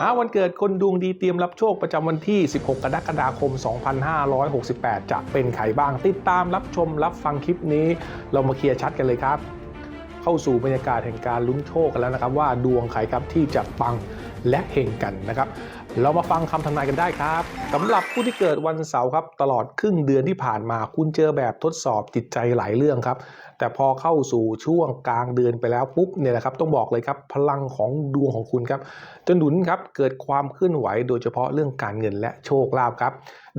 หาวันเกิดคนดวงดีเตรียมรับโชคประจำวันที่ 16 กรกฎาคม 2568 จะเป็นใครบ้าง ติดตามรับชมรับฟังคลิปนี้ เรามาเคลียร์ชัดกันเลยครับ เข้าสู่บรรยากาศแห่งการลุ้นโชคกันแล้วนะครับ ว่าดวงใครครับที่จะปังและเฮงกันนะครับ เรามาฟังคำทำนายกันได้ครับสำหรับผู้ที่เกิดวันเสาร์ครับตลอดครึ่งเดือนที่ผ่านมาคุณเจอแบบทดสอบจิตใจหลายเรื่องครับ แต่พอเข้าสู่ช่วงกลางเดือนไปแล้วปุ๊บเนี่ยนะครับต้องบอกเลยครับพลังของดวงของคุณครับจะหนุนครับเกิดความเคลื่อนไหวโดยเฉพาะเรื่องการเงินและโชคลาภครับ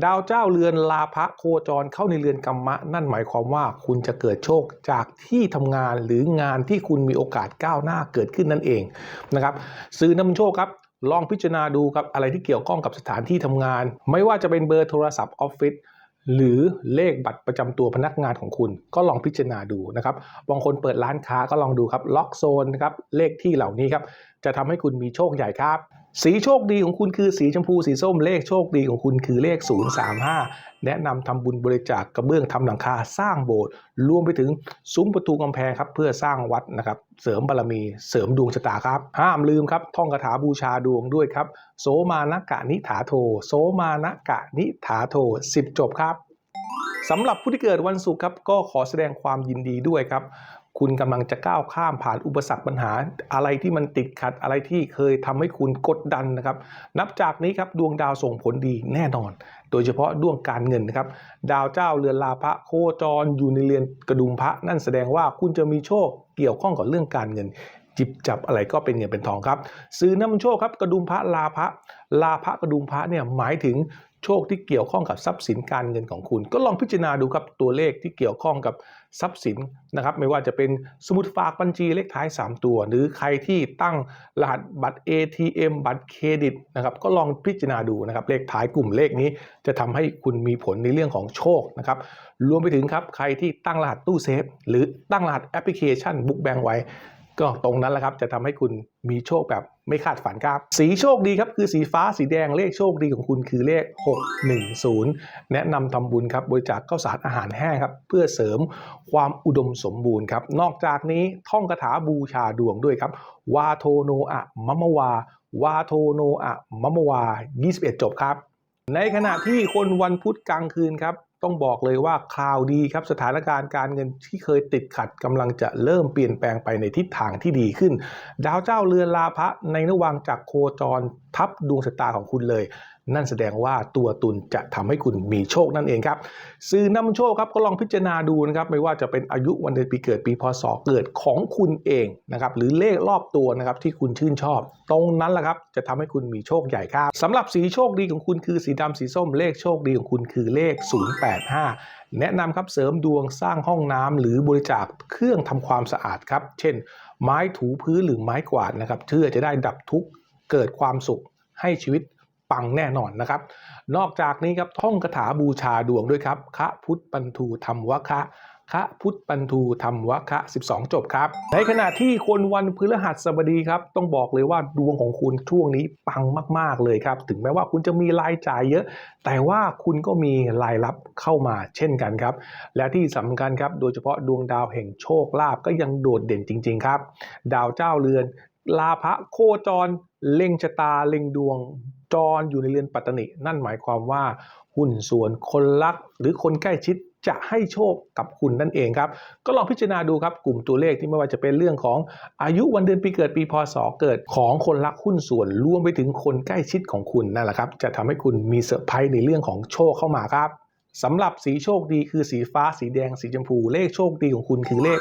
ดาวเจ้าเรือนลาภะโคจรเข้าในเรือนกรรมะ นั่นหมายความว่าคุณจะเกิดโชคจากที่ทำงานหรืองานที่คุณมีโอกาสก้าวหน้าเกิดขึ้นนั่นเองนะครับซื้อนำโชคครับ ลองพิจารณาดูครับอะไรที่เกี่ยวข้องกับสถานที่ทำงาน ไม่ว่าจะเป็นเบอร์โทรศัพท์ออฟฟิศหรือเลขบัตรประจำตัวพนักงานของคุณ ก็ลองพิจารณาดูนะครับบางคนเปิดร้านค้าก็ลองดูครับล็อกโซนนะครับเลขที่เหล่านี้ครับจะทำให้คุณมีโชคใหญ่ครับ สีโชคดีของคุณคือสีชมพูสีส้มเลขโชคดีของคุณคือเลข 035 แนะนำทำบุญบริจาคกระเบื้องทำหลังคาสร้างโบสถ์รวมไปถึงซุ้มประตูกำแพงครับเพื่อสร้างวัดนะครับ เสริมบารมีเสริมดวงชะตาครับ ห้ามลืมครับ ท่องคาถาบูชาดวงด้วยครับ โสมานกะนิถาโท โสมานกะนิถาโท 10 จบครับสำหรับผู้ที่เกิดวันศุกร์ครับก็ขอแสดงความยินดีด้วยครับ คุณกำลังจะก้าวข้ามผ่านอุปสรรคปัญหา อะไรที่มันติดขัดอะไรที่เคยทำให้คุณกดดันนะครับ นับจากนี้ครับดวงดาวส่งผลดีแน่นอน โดยเฉพาะดวงการเงินนะครับ ดาวเจ้าเรือนลาพระโคจรอยู่ในเรือนกระดุมพระ นั่นแสดงว่าคุณจะมีโชคเกี่ยวข้องกับเรื่องการเงิน จิบจับอะไรก็เป็นเงินเป็นทองครับ ซื้อน้ำมันโชคครับกระดุมพระลาภะลาภะกระดุมพระเนี่ยหมายถึงโชคที่เกี่ยวข้องกับทรัพย์สินการเงินของคุณ ก็ลองพิจารณาดูครับตัวเลขที่เกี่ยวข้องกับทรัพย์สินนะครับ ไม่ว่าจะเป็นสมุดฝากบัญชีเลขท้าย 3 ตัว หรือใครที่ตั้งรหัสบัตร ATM บัตรเครดิตนะครับก็ลองพิจารณาดูนะครับเลขท้ายกลุ่มเลขนี้ จะทำให้คุณมีผลในเรื่องของโชคนะครับรวมไปถึงครับใครที่ตั้งรหัสตู้เซฟหรือตั้งรหัสแอปพลิเคชันบุ๊กแบงไว้ ก็ตรงนั้นแหละครับจะทำให้คุณมีโชคแบบไม่คาดฝันครับ สีโชคดีครับคือสีฟ้าสีแดงเลขโชคดีของคุณคือเลข 610 แนะนำทำบุญครับบริจาคข้าวสารอาหารแห้งครับเพื่อเสริมความอุดมสมบูรณ์ครับนอกจากนี้ท่องคาถาบูชาดวงด้วยครับวาโทโนอะมะมะวาวาโทโนอะมะมะวา 21 จบครับ ในขณะที่คนวันพุธกลางคืนครับ ต้องบอกเลยว่าข่าวดีครับสถานการณ์การเงินที่เคยติดขัดกำลังจะเริ่มเปลี่ยนแปลงไปในทิศทางที่ดีขึ้น ดาวเจ้าเรือนลาภะในระหว่างจากโคจรทับดวงชะตาของคุณเลย นั่นแสดงว่าตัวตุนจะทำให้คุณมีโชคนั่นเองครับซื้อนำโชคครับก็ลองพิจารณาดูนะครับไม่ว่าจะเป็นอายุวันเดือนปีเกิดปีพศเกิดของคุณเองนะครับหรือเลขรอบตัวนะครับที่คุณชื่นชอบ ตรงนั้นแหละครับจะทำให้คุณมีโชคใหญ่ครับสำหรับสีโชคดีของคุณคือสีดำสีส้มเลขโชคดีของคุณคือเลข 085 แนะนำครับเสริมดวงสร้างห้องน้ำหรือบริจาคเครื่องทำความสะอาดครับ เช่น ไม้ถูพื้นหรือไม้กวาดนะครับเพื่อจะได้ดับทุกข์เกิดความสุขให้ชีวิต ปังแน่นอนนะครับ นอกจากนี้ครับท่องคาถาบูชาดวงด้วยครับคะพุทธปันทูธรรมวะคะคะพุทธปันทูธรรมวะคะ 12 จบครับ ในขณะที่คนวันพฤหัสบดีครับ ต้องบอกเลยว่าดวงของคุณช่วงนี้ปังมาก ๆ เลยครับ ถึงแม้ว่าคุณจะมีรายจ่ายเยอะ แต่ว่าคุณก็มีรายรับเข้ามาเช่นกันครับ และที่สำคัญครับ โดยเฉพาะดวงดาวแห่งโชคลาภก็ยังโดดเด่นจริง ๆ ครับ ดาวเจ้าเรือน ลาภะโคจร เล็งชะตา เล็งดวง จรอยู่ในเรือนปัตตนินั่นหมายความว่าหุ้นส่วนคนรักหรือคนใกล้ชิดจะให้โชคกับคุณนั่นเองครับ ก็ลองพิจารณาดูครับกลุ่มตัวเลขที่ไม่ว่าจะเป็นเรื่องของอายุวันเดือนปีเกิดปีพศเกิดของคนรักหุ้นส่วนรวมไปถึงคนใกล้ชิดของคุณนั่นแหละครับ จะทำให้คุณมีเซอร์ไพรส์ในเรื่องของโชคเข้ามาครับ สำหรับสีโชคดีคือสีฟ้าสีแดงสีชมพู เลขโชคดีของคุณคือเลข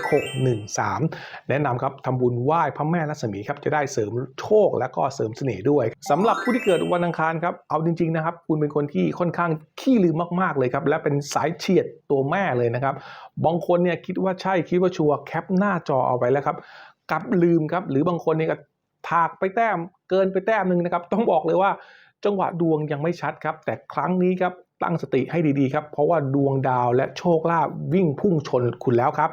613 แนะนำครับทำบุญไหว้พระแม่รัศมีครับจะได้เสริมโชคและก็เสริมเสน่ห์ด้วยสำหรับผู้ที่เกิดวันอังคารครับเอาจริงๆนะครับ คุณเป็นคนที่ค่อนข้างขี้ลืมมากๆเลยครับและเป็นสายเฉียดตัวแม่เลยนะครับบางคนเนี่ยคิดว่าใช่คิดว่าชัวร์แคปหน้าจอเอาไว้แล้วครับกลับลืมครับหรือบางคนเนี่ยก็ถากไปแต้มเกินไปแต้มหนึ่งนะครับต้องบอกเลยว่าจังหวะดวงยังไม่ชัดครับ แต่ครั้งนี้ครับ ตั้งสติให้ดีๆครับ เพราะว่าดวงดาวและโชคลาภวิ่งพุ่งชนคุณแล้วครับ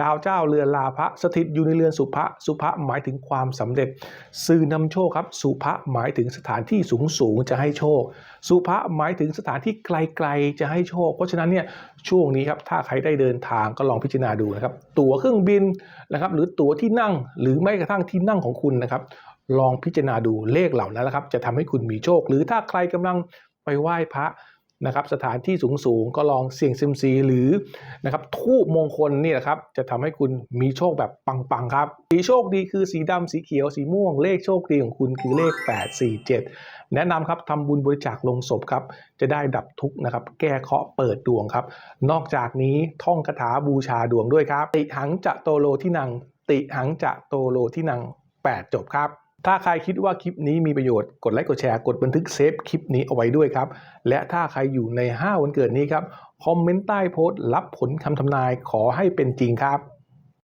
ดาวเจ้าเรือนลาภะสถิตอยู่ในเรือนสุภะสุภะหมายถึงความสำเร็จ สื่อนำโชคครับ สุภะหมายถึงสถานที่สูงสูงๆจะให้โชค สุภะหมายถึงสถานที่ไกลๆจะให้โชค เพราะฉะนั้นเนี่ยช่วงนี้ครับถ้าใครได้เดินทางก็ลองพิจารณาดูนะครับ ตั๋วเครื่องบินนะครับหรือตั๋วที่นั่งหรือไม่กระทั่งที่นั่งของคุณนะครับลองพิจารณาดูเลขเหล่านั้นนะครับ จะทำให้คุณมีโชค หรือถ้าใครกำลังไปไหว้พระ นะครับสถานที่สูงๆก็ลองเสี่ยงซิมซีหรือนะครับทูบมงคลนี่แหละครับจะทำให้คุณมีโชคแบบปังๆครับสีโชคดีคือสีดำสีเขียวสีม่วงเลขโชคดีของคุณคือเลข 847 แนะนำครับทำบุญบริจาคลงศพครับจะได้ดับทุกข์นะครับแก้เคราะห์เปิดดวงครับ นอกจากนี้ท่องคาถาบูชาดวงด้วยครับ ติหังจะโตโลที่นัง ติหังจะโตโลที่นัง 8 จบครับ ถ้าใครคิดว่าคลิปนี้มีประโยชน์กดไลค์กดแชร์กดบันทึกเซฟคลิปนี้เอาไว้ด้วยครับ และถ้าใครอยู่ใน 5 วันเกิดนี้ครับ คอมเมนต์ใต้โพสต์รับผลคำทำนายขอให้เป็นจริงครับ